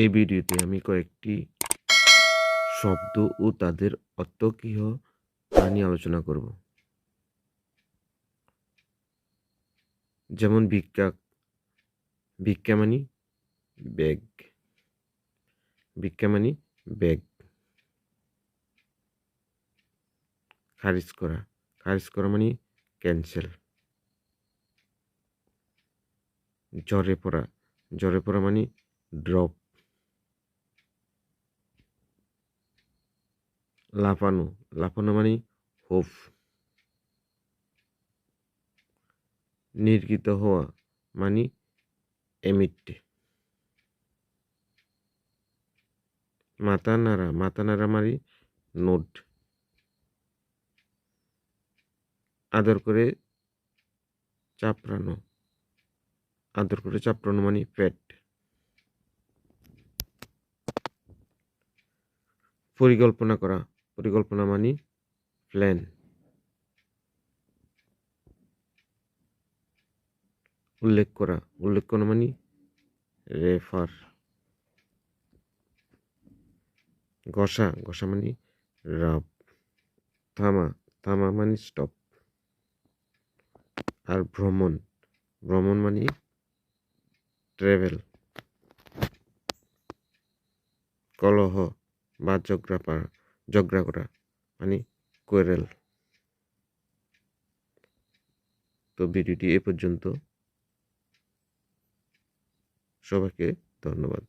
এই ভিডিওতে আমি কয়েকটি শব্দ ও তাদের অর্থ কী তা নিয়ে আলোচনা করব। যেমন ভিক্ষা ভিক্ষা মানি, ব্যাগ। ভিক্ষা মানি, ব্যাগ। খারিজ করা খারিজ করা মানে ক্যান্সেল। জ্বরে পড়া জ্বরে পড়া মানে ড্রপ। লাফানো লাফানো মানে হোফ নির্গিত হওয়া মানে এমিট মাথা নাড়া মাথা নাড়া মানে নোট আদর করে চাপড়ানো আদর করে চাপড়ানো মানে পেট পরিকল্পনা করা পরিকল্পনা মানি প্ল্যান উল্লেখ করা। উল্লেখ করা মানে রেফার ঘষা। ঘষা মানে রাব থামা। থামা মানে স্টপ আর ভ্রমণ। ভ্রমণ মানে ট্রেভেল কলহ বা ঝগড়া পারা ঝগড়া করা মানে কোয়েরেল তো ভিডিওটি এ পর্যন্ত। সবাইকে ধন্যবাদ।